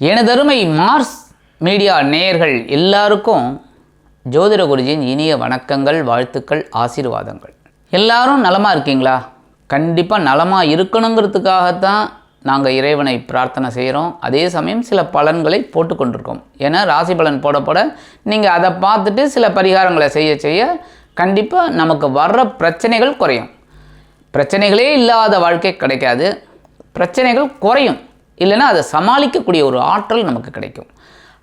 எனதருமை Mars media நேயர்கள் எல்லாருக்கும் ஜோதிட குருஜியின் இனிய வணக்கங்கள் வாழ்த்துக்கள் ஆசீர்வாதங்கள். எல்லாரும் நலமாக இருக்கீங்களா? கண்டிப்பாக நலமாக இருக்கணுங்கிறதுக்காகத்தான் நாங்கள் இறைவனை பிரார்த்தனை செய்கிறோம் அதே சமயம் சில பலன்களை போட்டுக்கொண்டிருக்கோம் ஏன்னா ராசி பலன் போட போட நீங்கள் அதை பார்த்துட்டு சில பரிகாரங்களை செய்ய செய்ய கண்டிப்பாக நமக்கு வர்ற பிரச்சனைகள் குறையும். பிரச்சனைகளே இல்லாத வாழ்க்கை கிடைக்காது. பிரச்சனைகள் குறையும். இல்லைன்னா அதை சமாளிக்கக்கூடிய ஒரு ஆற்றல் நமக்கு கிடைக்கும்.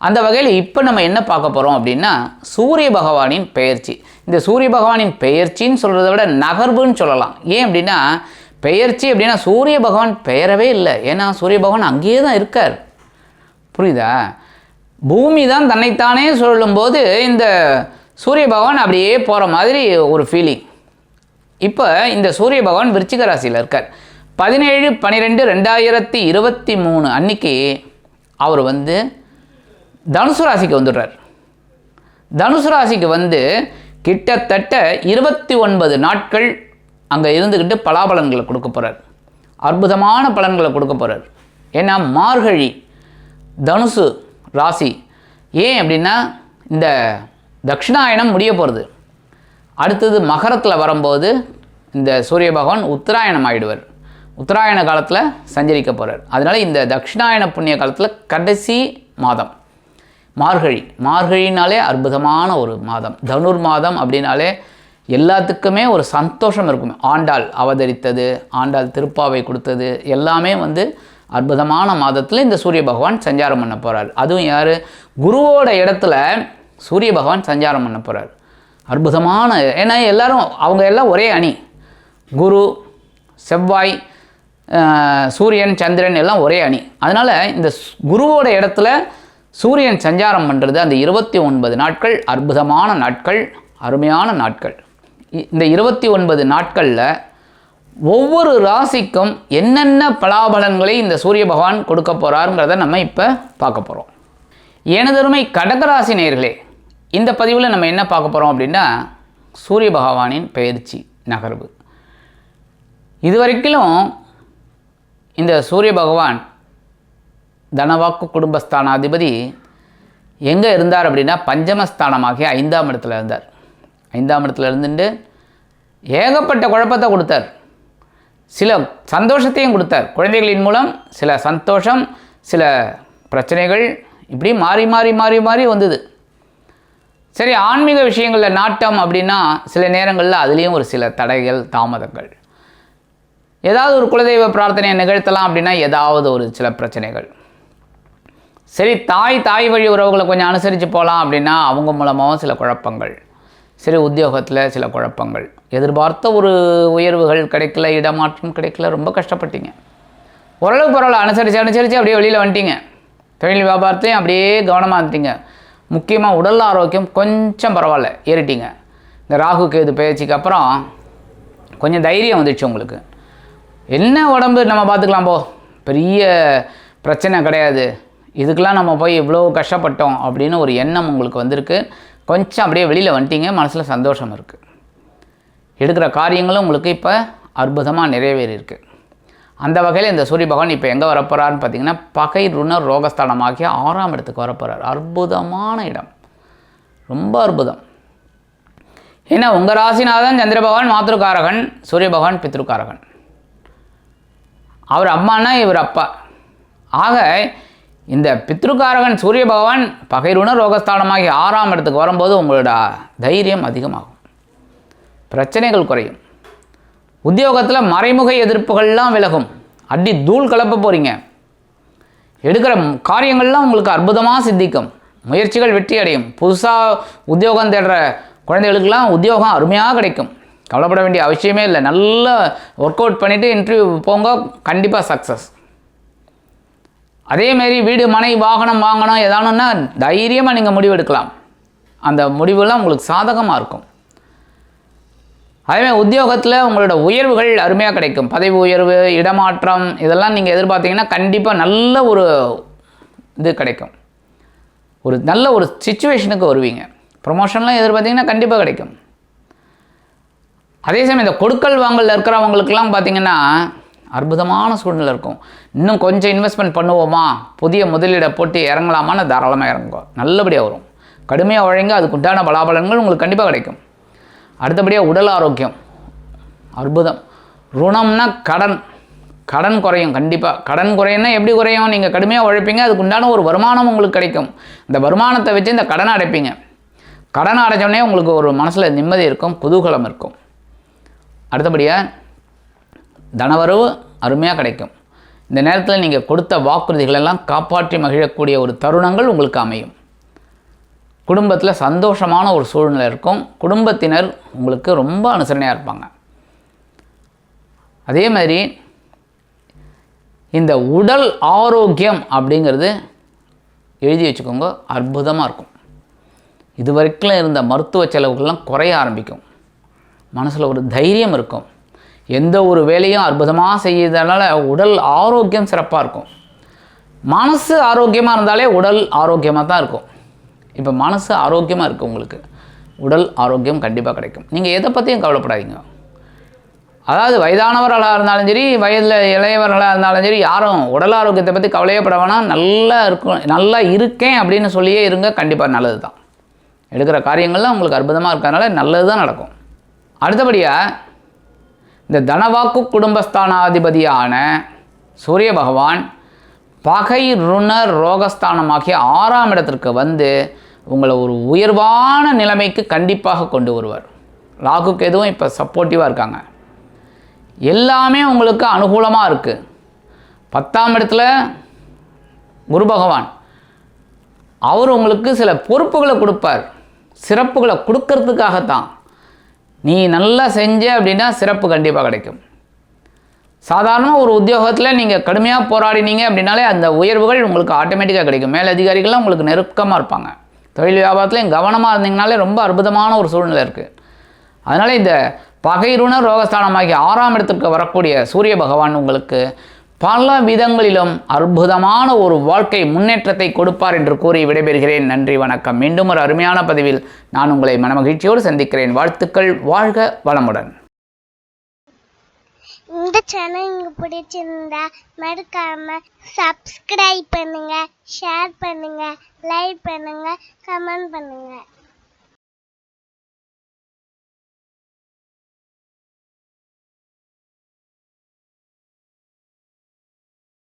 அந்த வகையில் இப்போ நம்ம என்ன பார்க்க போகிறோம் அப்படின்னா சூரிய பகவானின் பெயர்ச்சி. இந்த சூரிய பகவானின் பெயர்ச்சின்னு சொல்கிறத விட நகர்வுன்னு சொல்லலாம். ஏன் அப்படின்னா பெயர்ச்சி அப்படின்னா சூரிய பகவான் பெயரவே இல்லை. ஏன்னா சூரிய பகவான் அங்கேயே தான் இருக்கார். புரியுதா? பூமி தான் தன்னைத்தானே சொல்லும்போது இந்த சூரிய பகவான் அப்படியே போகிற மாதிரி ஒரு ஃபீலிங் இப்போ இந்த சூரிய பகவான் விருச்சிக ராசியில் இருக்கார். பதினேழு பன்னிரெண்டு ரெண்டாயிரத்தி இருபத்தி மூணு அன்னைக்கு அவர் வந்து தனுசு ராசிக்கு வந்துடுறார். தனுசு ராசிக்கு வந்து கிட்டத்தட்ட இருபத்தி ஒன்பது நாட்கள் அங்கே இருந்துக்கிட்டு பலாபலன்களை கொடுக்க போகிறார் அற்புதமான பலன்களை கொடுக்க போகிறார் ஏன்னா மார்கழி தனுசு ராசி ஏன் அப்படின்னா இந்த தட்சிணாயனம் முடிய போகிறது அடுத்தது மகரத்தில் வரும்போது இந்த சூரிய பகவான் உத்தராயணம் ஆயிடுவார். உத்தராயண காலத்தில் சஞ்சரிக்க போகிறார் அதனால் இந்த தட்சிணாயன புண்ணிய காலத்தில் கடைசி மாதம். மார்கழி. மார்கழினாலே அற்புதமான ஒரு மாதம். தனுர் மாதம் அப்படின்னாலே எல்லாத்துக்குமே ஒரு சந்தோஷம் இருக்கும். ஆண்டாள் அவதரித்தது ஆண்டாள் திருப்பாவை கொடுத்தது எல்லாமே வந்து அற்புதமான மாதத்தில் இந்த சூரிய பகவான் சஞ்சாரம் பண்ண போகிறார் அதுவும் யார்? குருவோட இடத்துல சூரிய பகவான் சஞ்சாரம் பண்ண போகிறார் அற்புதமான ஏன்னா எல்லாரும் அவங்க எல்லாம் ஒரே அணி. குரு செவ்வாய் சூரியன் சந்திரன் எல்லாம் ஒரே அணி. அதனால் இந்த ஸ்- குருவோட இடத்துல சூரியன் சஞ்சாரம் பண்ணுறது அந்த இருபத்தி ஒன்பது நாட்கள் அற்புதமான நாட்கள் அருமையான நாட்கள். இந்த இருபத்தி ஒன்பது நாட்களில் ஒவ்வொரு ராசிக்கும் என்னென்ன பலாபலன்களை இந்த சூரிய பகவான் கொடுக்க போகிறாருங்கிறத நம்ம இப்போ பார்க்க போகிறோம் எனதருமை கடகராசி நேர்களே இந்த பதிவில் நம்ம என்ன பார்க்க போகிறோம் அப்படின்னா சூரிய பகவானின் பயிற்சி நகர்வு. இதுவரைக்கும் இந்த சூரிய பகவான் தனவாக்கு குடும்பஸ்தானாதிபதி எங்கே இருந்தார் அப்படின்னா பஞ்சமஸ்தானமாகிய ஐந்தாம் இடத்துல இருந்தார். ஐந்தாம் இடத்துல இருந்துட்டு ஏகப்பட்ட குழப்பத்தை கொடுத்தார். சில சந்தோஷத்தையும் கொடுத்தார். குழந்தைகளின் மூலம் சில சந்தோஷம் சில பிரச்சனைகள் இப்படி மாறி மாறி மாறி மாறி வந்தது. சரி ஆன்மீக விஷயங்களில் நாட்டம் அப்படின்னா சில நேரங்களில் அதுலேயும் ஒரு சில தடைகள் தாமதங்கள். ஏதாவது ஒரு குலதெய்வ பிரார்த்தனையை நிகழ்த்தலாம் அப்படின்னா ஏதாவது ஒரு சில பிரச்சனைகள். சரி தாய் தாய் வழி உறவுகளை கொஞ்சம் அனுசரித்து போகலாம் அப்படின்னா அவங்க மூலமாகவும் சில குழப்பங்கள். சரி உத்தியோகத்தில் சில குழப்பங்கள். எதிர்பார்த்த ஒரு உயர்வுகள் கிடைக்கல இடமாற்றம் கிடைக்கல ரொம்ப கஷ்டப்பட்டீங்க. ஓரளவுக்கு பரவாயில்ல அனுசரித்து அனுசரித்து அப்படியே வெளியில் வந்துட்டீங்க. தொழில் வியாபாரத்தையும் அப்படியே கவனமாக இருந்தீங்க. முக்கியமாக உடல் ஆரோக்கியம் கொஞ்சம் பரவாயில்ல ஏறிட்டீங்க. இந்த ராகு கேது பயிற்சிக்கு அப்புறம் கொஞ்சம் தைரியம் வந்துடுச்சு உங்களுக்கு. என்ன உடம்பு நம்ம பார்த்துக்கலாம் போ. பெரிய பிரச்சனை கிடையாது. இதுக்கெல்லாம் நம்ம போய் இவ்வளோ கஷ்டப்பட்டோம் அப்படின்னு ஒரு எண்ணம் உங்களுக்கு வந்திருக்கு. கொஞ்சம் அப்படியே வெளியில் வந்துட்டீங்க மனசில் சந்தோஷம் இருக்குது எடுக்கிற காரியங்களும் உங்களுக்கு இப்போ அற்புதமாக நிறைவேறியிருக்கு. அந்த வகையில் இந்த சூரிய பகவான் இப்போ எங்கே வரப்போகிறாருன்னு பார்த்தீங்கன்னா பகை ருண ரோகஸ்தானமாகிய ஆறாம் இடத்துக்கு வரப்போகிறார் அற்புதமான இடம். ரொம்ப அற்புதம். ஏன்னா உங்கள் ராசிநாதன் சந்திர பகவான் மாத்ருகாரகன் சூரிய பகவான் பித்ருக்காரகன். அவர் அம்மானா இவர் அப்பா. ஆக இந்த பித்ருக்காரகன் சூரிய பகவான் பகைருண ரோகஸ்தானமாகி ஆறாம் இடத்துக்கு வரும்போது உங்களோட தைரியம் அதிகமாகும். பிரச்சனைகள் குறையும். உத்தியோகத்தில் மறைமுக எதிர்ப்புகள்லாம் விலகும். அடி தூள் கலப்ப போகிறீங்க எடுக்கிற காரியங்கள்லாம் உங்களுக்கு அற்புதமாக சித்திக்கும். முயற்சிகள் வெற்றி அடையும் புதுசாக உத்தியோகம் தேடுற குழந்தைகளுக்கெல்லாம் உத்தியோகம் அருமையாக கிடைக்கும். கவலைப்பட வேண்டிய அவசியமே இல்லை. நல்லா ஒர்க் அவுட் பண்ணிவிட்டு இன்டர்வியூ போங்க கண்டிப்பாக சக்ஸஸ் அதேமாரி வீடு மனை வாகனம் வாங்கணும் ஏதானுன்னா தைரியமாக நீங்கள் முடிவு எடுக்கலாம் அந்த முடிவுலாம் உங்களுக்கு சாதகமாக இருக்கும். அதேமாதிரி உத்தியோகத்தில் உங்களோட உயர்வுகள் அருமையாக கிடைக்கும். பதவி உயர்வு இடமாற்றம் இதெல்லாம் நீங்கள் எதிர்பார்த்தீங்கன்னா கண்டிப்பாக நல்ல ஒரு இது கிடைக்கும். ஒரு நல்ல ஒரு சுச்சுவேஷனுக்கு வருவீங்க. ப்ரொமோஷன்லாம் எதிர்பார்த்தீங்கன்னா கண்டிப்பாக கிடைக்கும். அதே சமயம் இந்த கொடுக்கல் வாங்கல் இருக்கிறவங்களுக்கெல்லாம் பார்த்தீங்கன்னா அற்புதமான சூழ்நிலை இருக்கும். இன்னும் கொஞ்சம் இன்வெஸ்ட்மெண்ட் பண்ணுவோமா? புதிய முதலீடை போட்டு இறங்கலாமான்னு தாராளமாக இறங்குவோம் நல்லபடியாக வரும். கடுமையாக உழைங்க அதுக்கு உண்டான பலாபலன்கள் உங்களுக்கு கண்டிப்பாக கிடைக்கும். அடுத்தபடியாக உடல் ஆரோக்கியம். அற்புதம். ருணம்னா கடன். கடன் குறையும் கண்டிப்பாக கடன் குறையும்னா எப்படி குறையும்? நீங்கள் கடுமையாக உழைப்பீங்க அதுக்கு உண்டான ஒரு வருமானம் உங்களுக்கு கிடைக்கும். இந்த வருமானத்தை வச்சு இந்த கடனை அடைப்பீங்க. கடனை அடைச்சோடனே உங்களுக்கு ஒரு மனசில் நிம்மதி இருக்கும் குதூகலம் இருக்கும். அடுத்தபடியாக தனவரவு அருமையாக கிடைக்கும். இந்த நேரத்தில் நீங்கள் கொடுத்த வாக்குறுதிகளெல்லாம் காப்பாற்றி மகிழக்கூடிய ஒரு தருணங்கள் உங்களுக்கு அமையும். குடும்பத்தில் சந்தோஷமான ஒரு சூழ்நிலை இருக்கும். குடும்பத்தினர் உங்களுக்கு ரொம்ப அனுசரணையாக இருப்பாங்க. அதே மாதிரி இந்த உடல் ஆரோக்கியம் அப்படிங்கிறது எழுதி வச்சுக்கோங்க அற்புதமாக இருக்கும். இது வரைக்கும் இருந்த மருத்துவ செலவுகள்லாம் குறைய ஆரம்பிக்கும். மனசில் ஒரு தைரியம் இருக்கும். எந்த ஒரு வேலையும் அற்புதமாக செய்யறதுனால உடல் ஆரோக்கியம் சிறப்பாக இருக்கும். மனசு ஆரோக்கியமாக இருந்தாலே உடல் ஆரோக்கியமாக தான் இருக்கும். இப்போ மனசு ஆரோக்கியமாக இருக்கும் உங்களுக்கு. உடல் ஆரோக்கியம் கண்டிப்பாக கிடைக்கும். நீங்கள் எதை பற்றியும் கவலைப்படாதீங்க. அதாவது வயதானவர்களாக இருந்தாலும் சரி வயதில் இளையவர்களாக இருந்தாலும் சரி யாரும் உடல் ஆரோக்கியத்தை பற்றி கவலையே பட வேணாம். நல்லா இருக்கும் நல்லா இருக்கேன் அப்படின்னு சொல்லியே இருங்க. கண்டிப்பாக நல்லது தான் எடுக்கிற காரியங்கள்லாம் உங்களுக்கு அற்புதமாக இருக்கிறதுனால நல்லது தான் நடக்கும். அடுத்தபடியாக இந்த தனவாக்கு குடும்பஸ்தானாதிபதியான சூரிய பகவான் பகை ருணர் ரோகஸ்தானமாகிய ஆறாம் இடத்திற்கு வந்து உங்களை ஒரு உயர்வான நிலைமைக்கு கண்டிப்பாக கொண்டு வருவார். ராகுக்கு எதுவும் இப்போ சப்போர்ட்டிவாக இருக்காங்க. எல்லாமே உங்களுக்கு அனுகூலமாக இருக்குது பத்தாம் இடத்துல குரு பகவான் அவர் உங்களுக்கு சில பொறுப்புகளை கொடுப்பார். சிறப்புகளை கொடுக்கறதுக்காகத்தான். நீ நல்லா செஞ்ச அப்படின்னா சிறப்பு கண்டிப்பாக கிடைக்கும். சாதாரணமாக ஒரு உத்தியோகத்தில் நீங்கள் கடுமையாக போராடினீங்க அப்படின்னாலே அந்த உயர்வுகள் உங்களுக்கு ஆட்டோமேட்டிக்காக கிடைக்கும். மேலதிகாரிகள்லாம் உங்களுக்கு நெருக்கமாக இருப்பாங்க. தொழில் வியாபாரத்துலையும் கவனமாக இருந்தீங்கனாலே ரொம்ப அற்புதமான ஒரு சூழ்நிலை இருக்குது அதனால் இந்த பகைருண ரோகஸ்தானமாகி ஆறாம் இடத்திற்கு வரக்கூடிய சூரிய பகவான் உங்களுக்கு பல விதங்களிலும் அற்புதமான ஒரு வாழ்க்கை முன்னேற்றத்தை கொடுப்பார் என்று கூறி விடைபெறுகிறேன். நன்றி வணக்கம். மீண்டும் ஒரு அருமையான பதிவில் நான் உங்களை மனமகிழ்ச்சியோடு சந்திக்கிறேன். வாழ்த்துக்கள் வாழ்க வளமுடன். இந்த சேனல் உங்களுக்கு பிடிச்சிருந்தா மறக்காம சப்ஸ்கிரைப் பண்ணுங்க ஷேர் பண்ணுங்க லைக் பண்ணுங்க கமெண்ட் பண்ணுங்க.